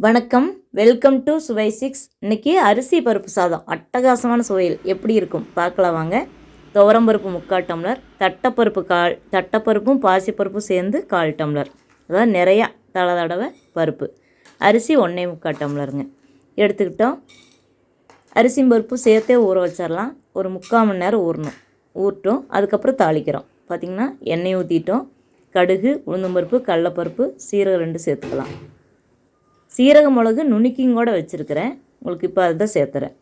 வணக்கம். Welcome to சுவை six இன்னைக்கு அரிசி பருப்பு சாதம். அட்டகாசமான சுவையில் எப்படி இருக்கும்? பார்க்கலாம் வாங்க. துவரம்பருப்பு முக்கால் டம்ளர் தட்டைப்பருப்பு கால் தட்டைப்பருப்பும் பாசிப்பருப்பும் சேர்ந்து கால் டம்ளர். அதாவது நிறையா தலை தடவை பருப்பு. அரிசி ஒன்றே முக்கால் டம்ளருங்க. எடுத்துக்கிட்டோம். அரிசியும் பருப்பும் சேர்த்தே ஊற வச்சிடலாம் ஒரு முக்கால் மணி நேரம் ஊறணும். ஊறட்டும். அதுக்கப்புறம் தாளிக்கிறோம். பார்த்திங்கன்னா எண்ணெய் ஊற்றிட்டோம் கடுகு உளுந்தம்பருப்பு கடலப்பருப்பு சீரகம் ரெண்டு சேர்த்துக்கலாம். சீரக மிளகு நுணுக்கியும் கூட வச்சுருக்கிறேன். உங்களுக்கு இப்போ அதை சேர்த்துறேன்.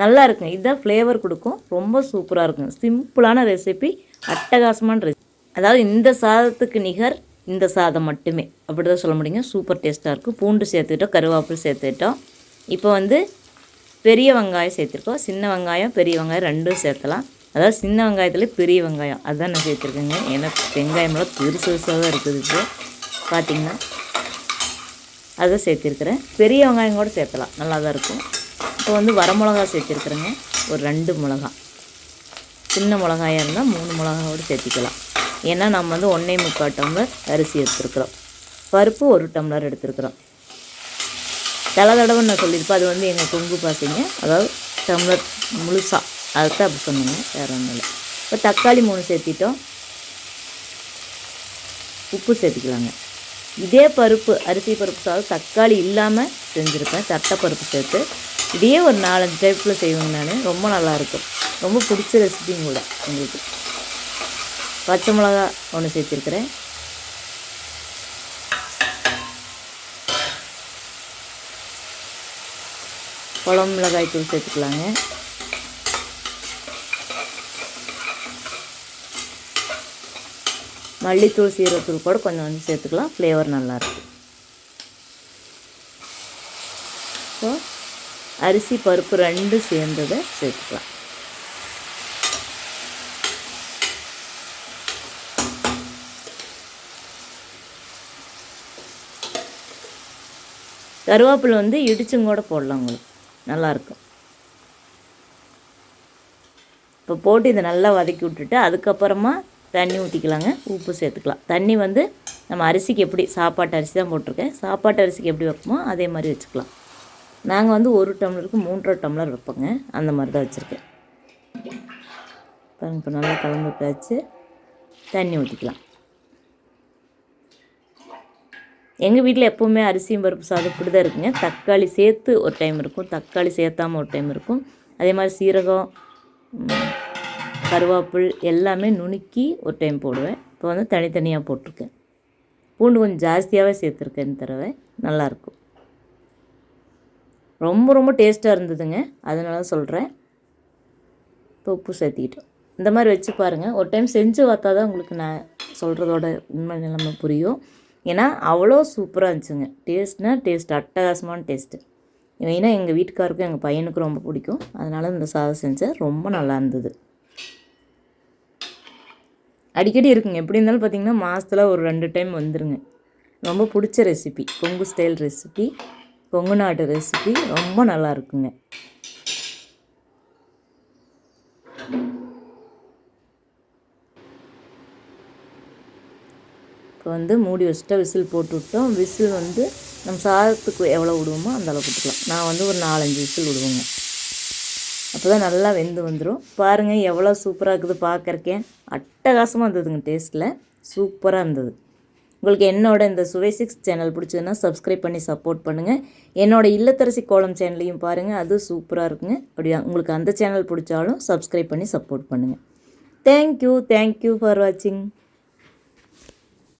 நல்லா இருக்கும் இதுதான் ஃப்ளேவர் கொடுக்கும். ரொம்ப சூப்பராக இருக்கும் சிம்பிளான ரெசிபி அட்டகாசமான ரெசிபி அதாவது இந்த சாதத்துக்கு நிகர் இந்த சாதம் மட்டுமே. அப்படி தான் சொல்ல முடியுங்க. சூப்பர் டேஸ்ட்டாக இருக்கும். பூண்டு சேர்த்துக்கிட்டோம் கருவேப்பிலை சேர்த்துக்கிட்டோம். இப்போ வந்து பெரிய வெங்காயம் சேர்த்துருக்கோம். சின்ன வெங்காயம் பெரிய வெங்காயம் ரெண்டும் சேர்த்தலாம். அதாவது சின்ன வெங்காயத்தில் பெரிய வெங்காயம். அதுதான் நான் சேர்த்துருக்கேங்க. ஏன்னா வெங்காயமெல்லாம் பெருசு பெருசாக தான் இருக்குது இப்போ. பார்த்தீங்கன்னா அதை சேர்த்துருக்குறேன். பெரிய வெங்காயம் கூட சேர்த்தலாம். நல்லா தான் இருக்கும். இப்போ வந்து வரமிளகா சேர்த்துருக்குறேங்க. ஒரு ரெண்டு மிளகா. சின்ன மிளகாயாக இருந்தால் மூணு மிளகாவோடு சேர்த்திக்கலாம். ஏன்னா நம்ம வந்து ஒன்றே முக்கால் டம்ளர் அரிசி எடுத்துருக்குறோம். பருப்பு ஒரு டம்ளர் எடுத்துருக்குறோம். தலை தடவை நான் சொல்லியிருப்பேன். அது வந்து எங்கள் கொங்கு பார்த்தீங்க அதாவது டம்ளர் முழுசாக அதுதான் அப்படி சொன்னீங்க. வேறு ஒன்றும் இல்லை. இப்போ தக்காளி மூணு சேர்த்திட்டோம். உப்பு சேர்த்துக்கலாங்க. இதே பருப்பு அரிசி பருப்பு சாதம் தக்காளி இல்லாமல் செஞ்சுருப்பேன். தட்டை பருப்பு சேர்த்து. இதே ஒரு நாலஞ்சு டைப்பில் செய்வேங்க நான். ரொம்ப நல்லாயிருக்கும். ரொம்ப பிடிச்ச ரெசிபியும் கூட உங்களுக்கு. பச்சை மிளகா ஒன்று சேர்த்துருக்குறேன். குழம்பு மிளகாய் தூள் சேர்த்துக்கலாங்க. மல்லித்தூள் சீரகத்தூள் கூட கொஞ்சம் வந்து சேர்த்துக்கலாம். ஃப்ளேவர் நல்லாயிருக்கும் ஸோ அரிசி பருப்பு ரெண்டும் சேர்ந்ததை சேர்த்துக்கலாம். கருவேப்பிலை வந்து இடிச்சும் கூட போடலாம் உங்களுக்கு. நல்லாயிருக்கும் இப்போ போட்டு இதை நல்லா வதக்கி விட்டுட்டு அதுக்கப்புறமா தண்ணி ஊற்றிக்கலாங்க உப்பு சேர்த்துக்கலாம். தண்ணி வந்து நம்ம அரிசிக்கு எப்படி சாப்பாட்டு அரிசி தான் போட்டிருக்கேன். சாப்பாட்டு அரிசிக்கு எப்படி வைப்போமோ அதே மாதிரி வச்சுக்கலாம். நாங்கள் வந்து ஒரு டம்ளருக்கு மூன்றரை டம்ளர் வைப்போங்க. அந்த மாதிரி தான் வச்சுருக்கேன். பாருங்க இப்போ நல்லா கலந்து விட்டாச்சு தண்ணி ஊற்றிக்கலாம் எங்கள் வீட்டில் எப்போவுமே அரிசியும் பருப்பு சாதம் இப்படி தான் இருக்குங்க. தக்காளி சேர்த்து ஒரு டைம் இருக்கும். தக்காளி சேர்த்தாமல் ஒரு டைம் இருக்கும். அதே மாதிரி சீரகம் கருவேப்பில் எல்லாமே நுணுக்கி ஒரு டைம் போடுவேன். இப்போ வந்து தனித்தனியாக போட்டிருக்கேன். பூண்டு கொஞ்சம் ஜாஸ்தியாகவே சேர்த்துருக்கேன் இந்த தடவை. நல்லாயிருக்கும். ரொம்ப ரொம்ப டேஸ்ட்டாக இருந்ததுங்க. அதனால தான் சொல்கிறேன் இப்போ உப்பு சேர்த்திக்கிட்டோம். இந்த மாதிரி வச்சு பாருங்கள் ஒரு டைம் செஞ்சு பார்த்தா தான் உங்களுக்கு நான் சொல்கிறதோட உண்மை நிலைமை புரியும். ஏன்னா அவ்வளோ சூப்பராக இருந்துச்சுங்க. டேஸ்ட்னா டேஸ்ட் அட்டகாசமான டேஸ்ட்டு மெயினாக எங்கள் வீட்டுக்காருக்கும் எங்கள் பையனுக்கும் ரொம்ப பிடிக்கும். அதனால் இந்த சாதம் செஞ்சேன். ரொம்ப நல்லா இருந்தது. அடிக்கடி இருக்குங்க. எப்படி இருந்தாலும் பார்த்தீங்கன்னா மாதத்தில் ஒரு ரெண்டு டைம் வந்துருங்க. ரொம்ப பிடிச்ச recipe Kongu style recipe Kongu நாட்டு ரெசிபி ரொம்ப நல்லா இருக்குங்க. இப்போ வந்து மூடி வச்சுட்டா விசில் போட்டு விட்டோம். விசில் வந்து நம்ம சாதத்துக்கு எவ்வளோ விடுவோமோ அந்த அளவுக்கு விட்டுக்கலாம். நான் வந்து ஒரு நாலஞ்சு விசில் விடுவேங்க. அப்போ தான் நல்லா வெந்து வந்துடும் பாருங்கள் எவ்வளோ சூப்பராக இருக்குது பார்க்குறக்கே அட்டகாசமாக இருந்ததுங்க டேஸ்ட்டில் சூப்பராக இருந்தது. உங்களுக்கு என்னோட இந்த சுவை சிக்ஸ் சேனல் பிடிச்சதுன்னா சப்ஸ்கிரைப் பண்ணி சப்போர்ட் பண்ணுங்கள் என்னோடய இல்லத்தரசி கோலம் சேனலையும் பாருங்கள் அது சூப்பராக இருக்குங்க. அப்படியா உங்களுக்கு அந்த சேனல் பிடிச்சாலும் சப்ஸ்கிரைப் பண்ணி சப்போர்ட் பண்ணுங்கள் தேங்க்யூ தேங்க்யூ ஃபார் வாட்சிங்